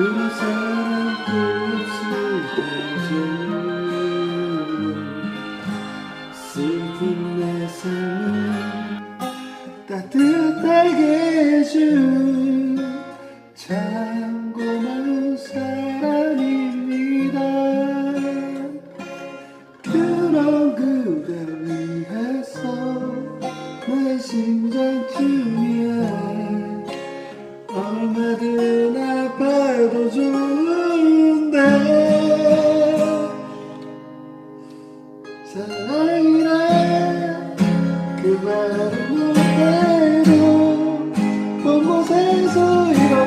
Guru Sarantu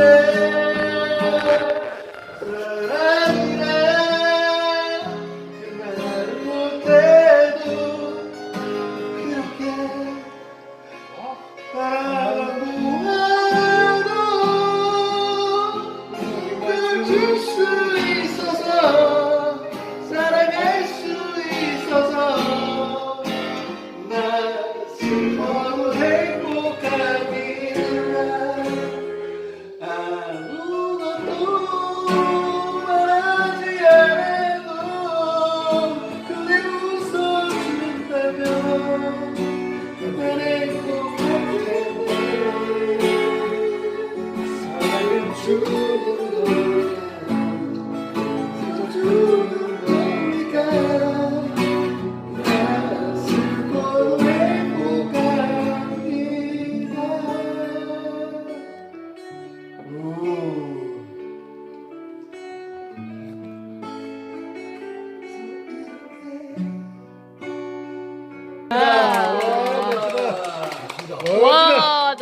você.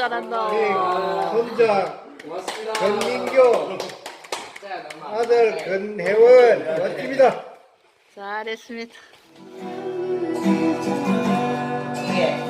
잘한다. 네, 손자 고맙습니다. 권민교 아들 권혜원 멋집니다. 잘했습니다. 예.